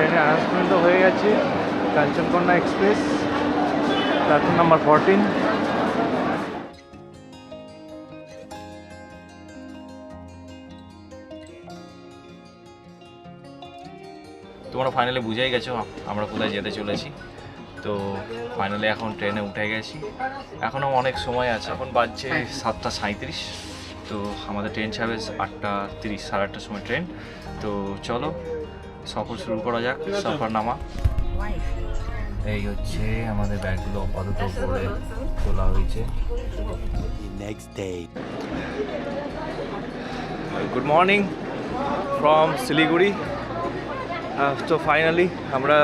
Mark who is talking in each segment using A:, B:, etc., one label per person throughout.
A: ট্রেনের অ্যানাউন্সমেন্টও হয়ে গেছে। Kanchankanya express platform number fourteen
B: তোমরা ফাইনালি বুঝেই গেছো, আমরা কোথায় যেতে চলেছি। তো ফাইনালি এখন ট্রেনে উঠে গেছি। এখনও অনেক সময় আছে। এখন বাজছে সাতটা সাঁত্রিশ তো আমাদের ট্রেন ছাড়বে আটটা তিরিশ, সাড়ে আটটার সময় ট্রেন। তো চলো সফর শুরু করা যাক সফরনামা। এই হচ্ছে আমাদের ব্যাগগুলো আপাতত করে তোলা হয়েছে.
A: গুড মর্নিং ফ্রম শিলিগুড়ি তো ফাইনালি আমরা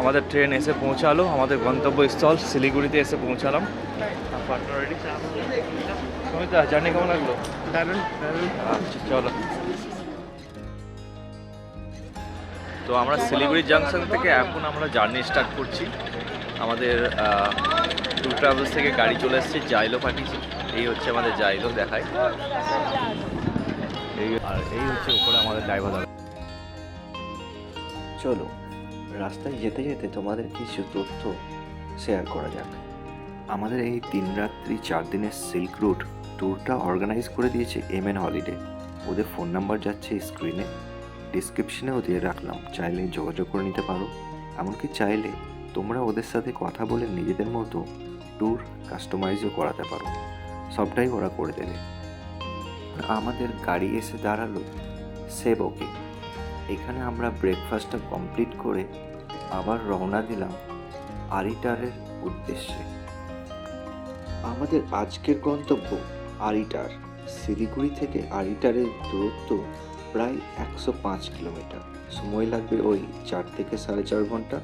A: আমাদের ট্রেন এসে পৌঁছালো আমাদের গন্তব্যস্থল শিলিগুড়িতে এসে পৌঁছালাম। জার্নি কেমন লাগল? আচ্ছা চলো। তো আমরা শিলিগুড়ি জাংশন থেকে এখন আমরা জার্নি স্টার্ট করছি। আমাদের ট্যুর ট্রাভেলস থেকে গাড়ি চলে এসেছে জাইলো পাঠিয়েছে। এই হচ্ছে আমাদের জাইলো দেখায়। এই, আর এই হচ্ছে উপরে আমাদের ড্রাইভার
C: চলো, রাস্তায় যেতে যেতে তোমাদের কিছু তথ্য শেয়ার করা যাক। আমাদের এই তিন রাত্রি চার দিনের সিল্ক রুট ট্যুরটা অর্গানাইজ করে দিয়েছে এম এন হলিডে ওদের ফোন নাম্বার যাচ্ছে স্ক্রিনে ডিসক্রিপশনেও দিয়ে রাখলাম। চাইলে যোগাযোগ করে নিতে পারো। এমনকি চাইলে তোমরা ওদের সাথে কথা বলে নিজেদের মতো ট্যুর কাস্টমাইজও করাতে পারো। সবটাই ওরা করে দেবে। আমাদের গাড়ি এসে দাঁড়াল সেবকে। এখানে আমরা ব্রেকফাস্টটা কমপ্লিট করে আবার রওনা দিলাম আরিটারের উদ্দেশ্যে। আমাদের আজকের গন্তব্য আরিটার। শিলিগুড়ি থেকে আরিটারের দূরত্ব প্রায় একশো পাঁচ কিলোমিটার। সময় লাগবে ওই চার থেকে সাড়ে চার ঘণ্টা।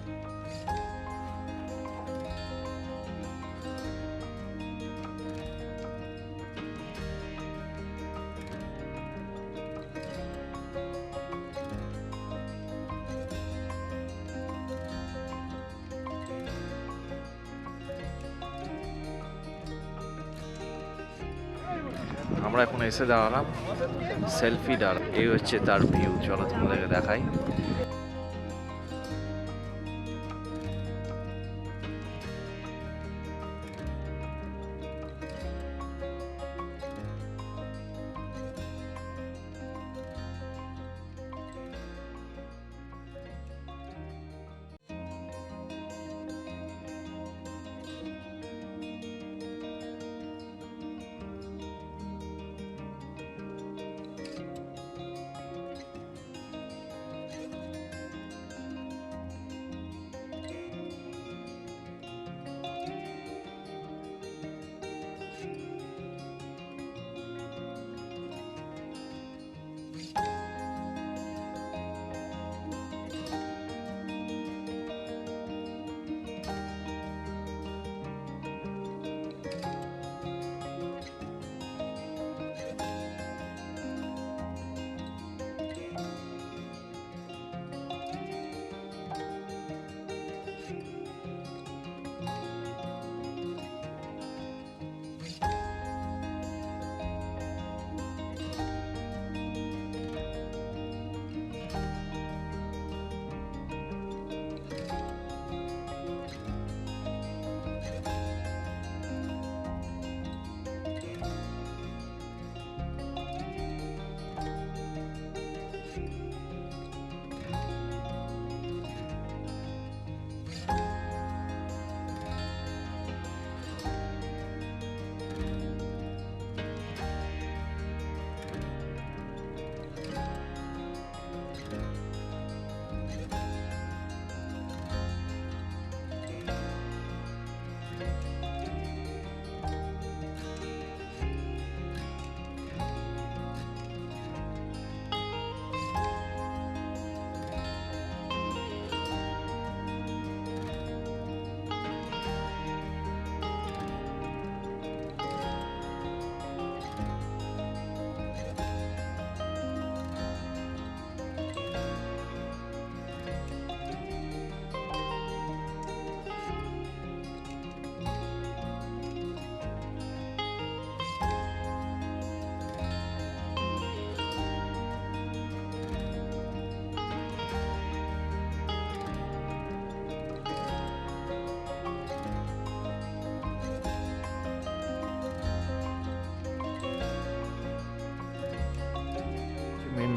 A: আমরা এখন এসে দাঁড়ালাম সেলফি ডার এই হচ্ছে তার ভিউ চলো তোমাদেরকে দেখাই।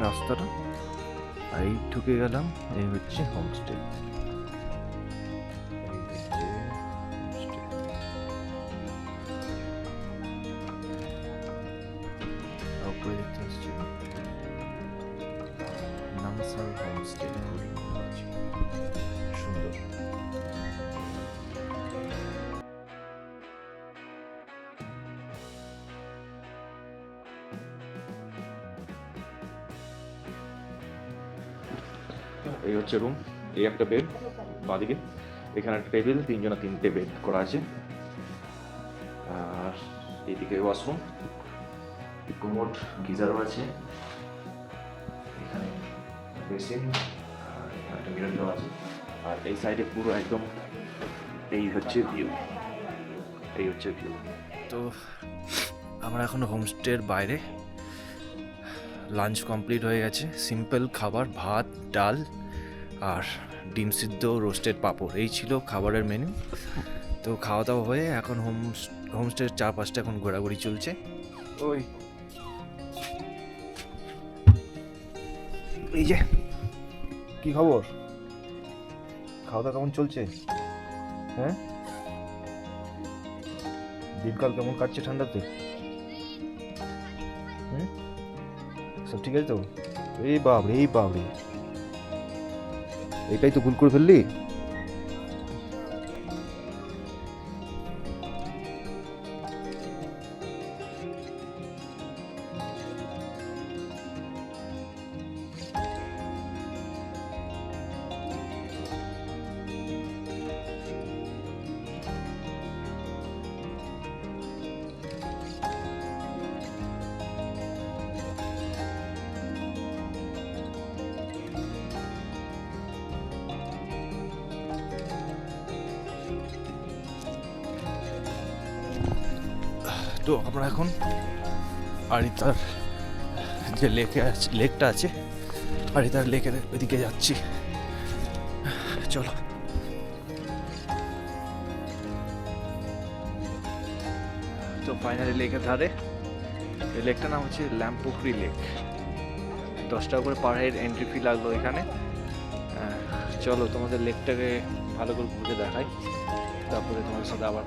A: রাস্তাটা আর এই ঢুকে গেলাম এই হচ্ছে হোমস্টে নামসাল হোমস্টে এই হচ্ছে রুম এই একটা বেড বাদিকে। এখানে একটা টেবিল তিনজনে তিনটে বেড করা আছে। আর এইদিকে ওয়াশরুম কোমোড গিজারও আছে। এখানে বেসিন আর একটা মিরর দেওয়া আছে। আর এই সাইডে পুরো একদম এই হচ্ছে ভিউ এই হচ্ছে ভিউ তো আমরা এখন হোমস্টের বাইরে। লাঞ্চ কমপ্লিট হয়ে গেছে। সিম্পল খাবার, ভাত, ডাল আর ডিম সিদ্ধ রোস্টেড পাঁপড় এই ছিল খাবারের মেনু তো খাওয়া দাওয়া হয়ে এখন হোম হোমস্টের চারপাশটা এখন ঘোরাঘুরি চলছে। ওই। এই যে। কি খবর? খাওয়া দাওয়া কেমন চলছে? হ্যাঁ? দিনকাল কেমন কাটছে ঠান্ডাতে? সব ঠিক আছে তো? এই বাবরে এই বাবরে এটাই তো ভুল করে ফেললি? তো আমরা এখন আরিতার যে লেকে আছে, লেকটা আছে, আরিতার লেকের ওইদিকে যাচ্ছি। চলো। তো ফাইনালি লেকের ধারে, এই লেকটার নাম হচ্ছে ল্যাম্পুকুরি লেক। দশ টাকা করে পার হেড এন্ট্রি ফি লাগল এখানে। চলো তোমাদের লেকটাকে ভালো করে ঘুরে দেখাই। তারপরে তোমাদের সাথে আবার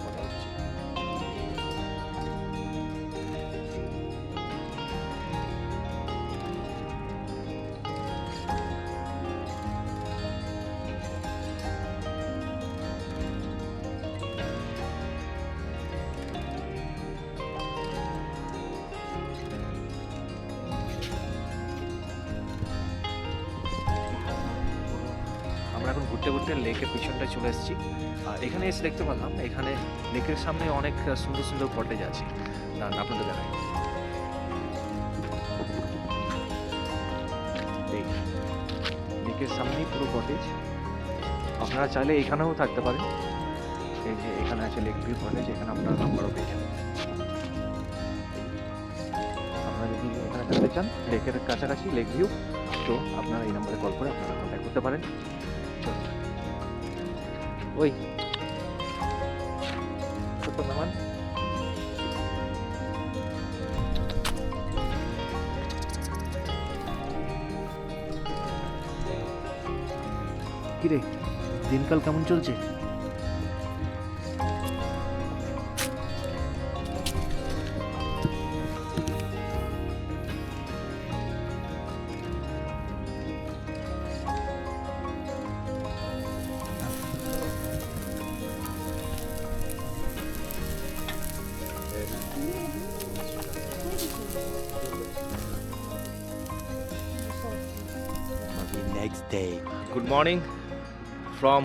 A: ঘুরতে ঘুরতে লেকের পিছনটায় চলে এসেছি। আর এখানে এসে দেখতে পেলাম এখানে লেকের সামনে অনেক সুন্দর সুন্দর কটেজ আছে। আপনাদের এই লেকের সামনেই পুরো কটেজ আপনারা চাইলে এখানেও থাকতে পারেন। এই যে এখানে আছে লেক ভিউ কটেজ এখানে আপনারা নাম্বারও পেয়ে যাবেন। আপনারা যদি এখানে থাকতে চান, লেকের কাছাকাছি লেক ভিউ, তো আপনারা এই নম্বরে কল করে আপনারা কন্ট্যাক্ট করতে পারেন। ওই Ito naman. কিরে দিনকাল কেমন চলছে good morning from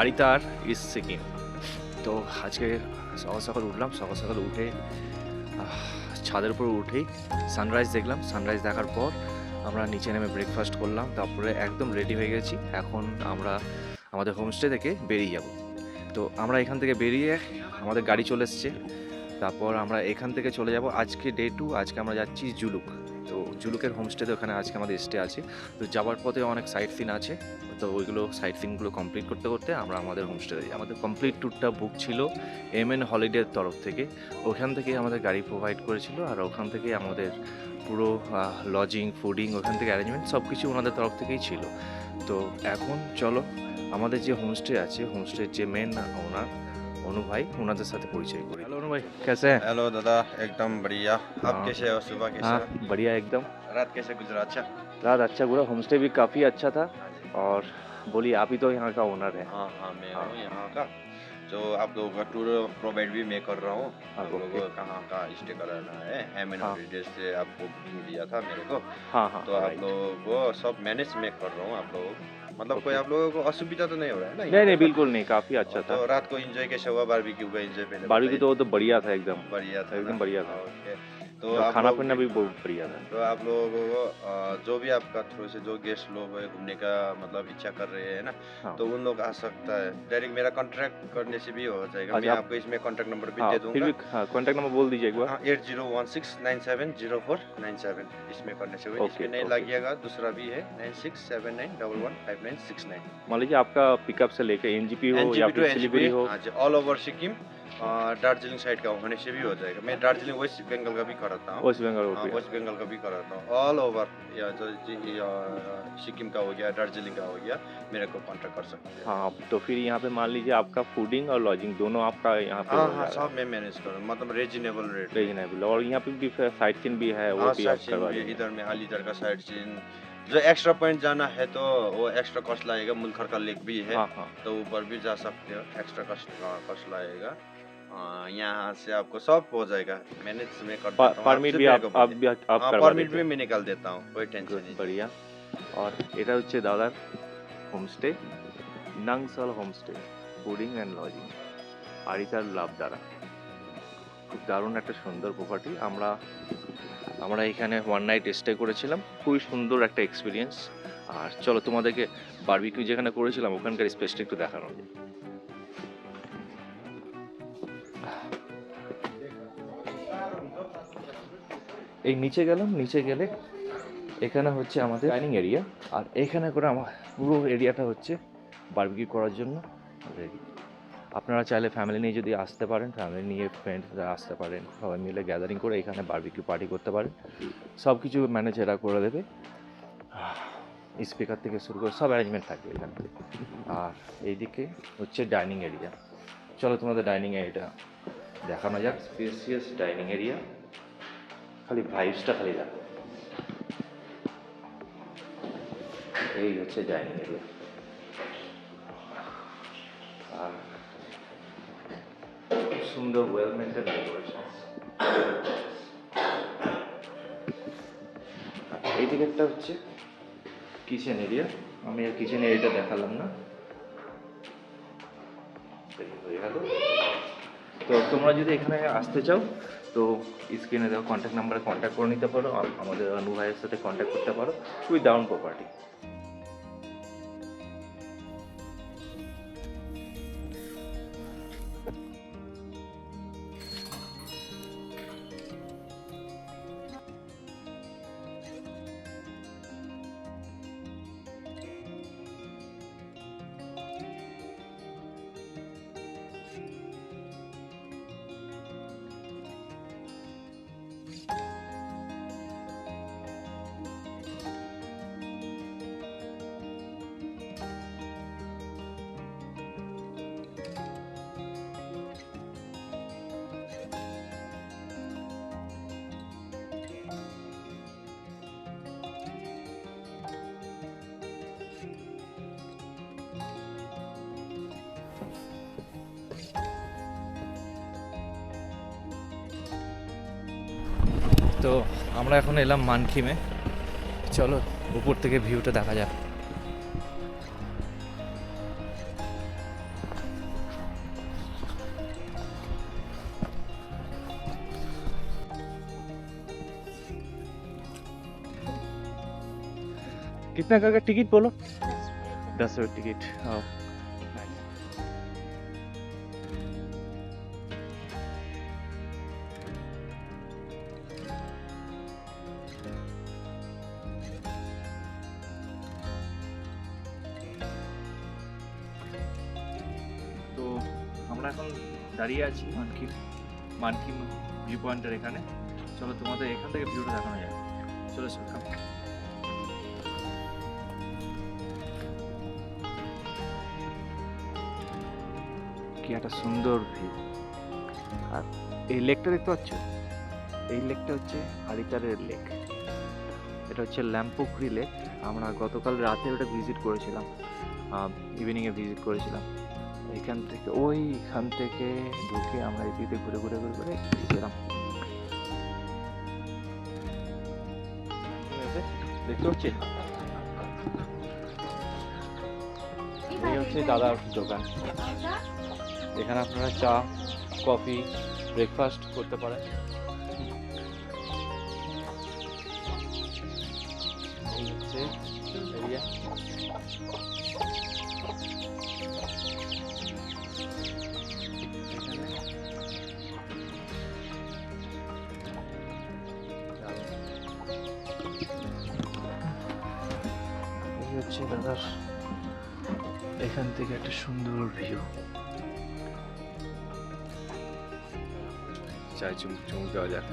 A: Aritar east Sikkim তো আজকে সকাল সকাল উঠলাম, সকাল সকাল উঠে ছাদের উপর উঠেই সানরাইজ দেখলাম সানরাইজ দেখার পর আমরা নিচে নেমে ব্রেকফাস্ট করলাম, তারপরে একদম রেডি হয়ে গেছি। এখন আমরা আমাদের হোমস্টে থেকে বেরিয়ে যাব। তো আমরা এখান থেকে বেরিয়ে আমাদের গাড়ি চলে এসছে। তারপর আমরা এখান থেকে চলে যাব। আজকে ডে টু আজকে আমরা যাচ্ছি জুলুক তো জুলুকের হোমস্টেতে ওখানে আজকে আমাদের স্টে আছে। তো যাওয়ার পথে অনেক সাইট সিন আছে। তো ওইগুলো সাইট সিনগুলো কমপ্লিট করতে করতে আমরা আমাদের হোমস্টেতে যাই। আমাদের কমপ্লিট ট্যুরটা বুক ছিল এম এন হলিডের তরফ থেকে। ওখান থেকে আমাদের গাড়ি প্রোভাইড করেছিল আর ওখান থেকে আমাদের পুরো লজিং ফুডিং ওখান থেকে অ্যারেঞ্জমেন্ট সব কিছু ওনাদের তরফ থেকেই ছিল। তো এখন চলো, আমাদের যে হোমস্টে আছে হোমস্টের যে মেন ওনার অনু ভাই, ওনাদের সাথে পরিচয় করি। भाई कैसे हैं?
D: हेलो दादा एकदम बढ़िया। आप
A: हाँ।
D: कैसे हो? सुबह कैसे
A: हाँ, बढ़िया एकदम।
D: रात कैसे गुजरा? अच्छा?
A: रात अच्छा गुजरा। होम स्टे भी काफ़ी अच्छा था। हाँ और बोलिए आप ही तो यहाँ का ओनर है।
D: हाँ हाँ मैं
A: हाँ।
D: हूँ। यहाँ का। तो आप लोगों का टूर प्रोवाइड भी मैं कर रहा हूँ। आप लोगों को कहाँ का स्टे कराना है? हेम
A: एंड
D: हॉलीडेज से आपको बुकिंग दिया था मेरे को।
A: हाँ हाँ
D: तो आप लोगों को सब मैनेज मैं कर रहा हूँ आप लोगों मतलब कोई आप लोगों को असुविधा तो नहीं हो रहा है ना
A: नहीं नहीं बिल्कुल नहीं काफ़ी अच्छा
D: तो
A: था।
D: रात को एंजॉय कैसे हुआ बारबेक्यू का एंजॉय
A: बारबेक्यू तो तो बढ़िया था एकदम।
D: बढ़िया था
A: एकदम बढ़िया था।
D: तो
A: खाना पीना भी बहुत बढ़िया था।
D: तो आप लोगों को जो भी आपका थ्रू से जो गेस्ट लोग है घूमने का मतलब इच्छा कर रहे हैं ना?
A: हाँ।
D: तो उन लोग आ सकता है। डायरेक्ट मेरा कॉन्ट्रैक्ट करने से भी हो जाएगा। मैं आपको इसमें कॉन्टैक्ट नंबर भी
A: हाँ
D: दे
A: फिर भी
D: दूँगा
A: हाँ कॉन्टैक्ट नंबर बोल दीजिए एक बार।
D: हाँ eight zero one six nine seven zero four nine seven. इसमें करने से इसमें नहीं
A: ओके।
D: लागिएगा दूसरा भी है nine six seven nine double one five nine six nine.
A: मान लीजिए आपका पिकअप से लेकर एनजीपी हो या फिर हो।
D: All over Sikkim Darjeeling side का होने से भी हो जाएगा मैं दार्जिलिंग वेस्ट बंगाल का भी कराता हूँ।
A: वेस्ट बंगाल हो
D: वेस्ट बंगाल का भी कराता हूँ। ऑल ओवर या जो सिक्किम का हो गया दार्जिलिंग का हो गया मेरे को कॉन्टेक्ट कर सकते हैं।
A: हाँ तो फिर यहाँ पे मान लीजिए आपका फूडिंग और लॉजिंग दोनों आपका यहाँ पे
D: हाँ
A: हाँ
D: सब मैं मैनेज करूँ मतलब रीजनेबल रेट
A: रीजनेबल और यहाँ पे भी साइट सीन भी है वो
D: हाँ
A: भी
D: साइड
A: आप
D: सीन
A: करवा
D: इधर में अलीगढ़ का साइड सीन जो एक्स्ट्रा पॉइंट जाना है तो वो एक्स्ट्रा कॉस्ट लगेगा मुलखर का लेक भी है
A: हाँ हाँ।
D: तो ऊपर भी जा सकते हो। एक्स्ट्रा कॉस्ट कॉस्ट लगेगा हाँ, यहाँ से आपको सब हो जाएगा मैनेज में कर देता हूँ
A: পারমিট
D: आपसे
A: भी
D: मेरे
A: आप
D: को
A: आप
D: बोलिए।
A: भी आप
D: हाँ
A: करवा
D: परमिट
A: देते
D: भी
A: हैं
D: मैं निकाल देता हूँ कोई टेंशन
A: Good,
D: नहीं
A: बढ़िया আর এটা হচ্ছে দাদার homestay Nangsal homestay fooding and lodging Aritar লাভ দ্বারা খুব দারুণ একটা সুন্দর প্রপার্টি আমরা আমরা এখানে ওয়ান নাইট স্টে করেছিলাম খুবই সুন্দর একটা এক্সপিরিয়েন্স আর চলো তোমাদেরকে বারবিকিউ যেখানে করেছিলাম ওখানকার স্পেসটা একটু দেখানো যায় এই নিচে গেলাম, নিচে গেলে এখানে হচ্ছে আমাদের ডাইনিং এরিয়া আর এখানে করে আমার পুরো এরিয়াটা হচ্ছে বারবিকিউ করার জন্য ready। আপনারা চাইলে ফ্যামিলি নিয়ে যদি আসতে পারেন ফ্যামিলি নিয়ে ফ্রেন্ডসরা আসতে পারেন, সবাই মিলে গ্যাদারিং করে এখানে বারবিকিউ পার্টি করতে পারেন। সব কিছু ম্যানেজ এরা করে দেবে। স্পিকার থেকে শুরু করে সব অ্যারেঞ্জমেন্ট থাকবে এখানে। আর এইদিকে হচ্ছে ডাইনিং এরিয়া চলো তোমাদের ডাইনিং এরিয়াটা দেখানো যাক স্পেসিয়াস ডাইনিং এরিয়া খালি ভাইবসটা খালি দেখো। এই হচ্ছে ডাইনিং এরিয়া আর সুন্দর ওয়েল মেনটেন ডেকোরেশন এই দিকে একটা হচ্ছে কিচেন এরিয়া আমি আর কিচেন এরিয়াটা দেখালাম না। হয়ে গেল। তো তোমরা যদি এখানে আসতে চাও, তো স্ক্রিনে দেওয়া কন্ট্যাক্ট নাম্বারে কন্ট্যাক্ট করে নিতে পারো। আমাদের অনু ভাইয়ের সাথে কন্ট্যাক্ট করতে পারো। খুবই দারুণ প্রপার্টি তো আমরা এখন এলাম মানকিমে চলো উপর থেকে ভিউটা দেখা যাক कितना का टिकट बोलो दस रुपये टिकट हाँ আমরা এখন দাঁড়িয়ে আছি মানকি মানকি ভিউ পয়েন্টের এখানে। চলো তোমাদের এখান থেকে ভিউটা দেখানো যায় চলো চলো কি একটা সুন্দর ভিউ আর এই লেকটা দেখতে পাচ্ছ? এই লেকটা হচ্ছে হারিতারের লেক এটা হচ্ছে ল্যাম্পোখরি লেক আমরা গতকাল রাতে ওটা ভিজিট করেছিলাম। ইভিনিংয়ে ভিজিট করেছিলাম। এখান থেকে, ওইখান থেকে ঢুকে আমরা এদিকে দিকে ঘুরে ঘুরে ঘুরে ঘুরে গেলাম এই হচ্ছে দাদার দোকান। এখানে আপনারা চা, কফি ব্রেকফাস্ট করতে পারেন। এই হচ্ছে দাদার এখান থেকে একটা সুন্দর ভিউ চাই চুমুক চুমুক দেওয়া যাক।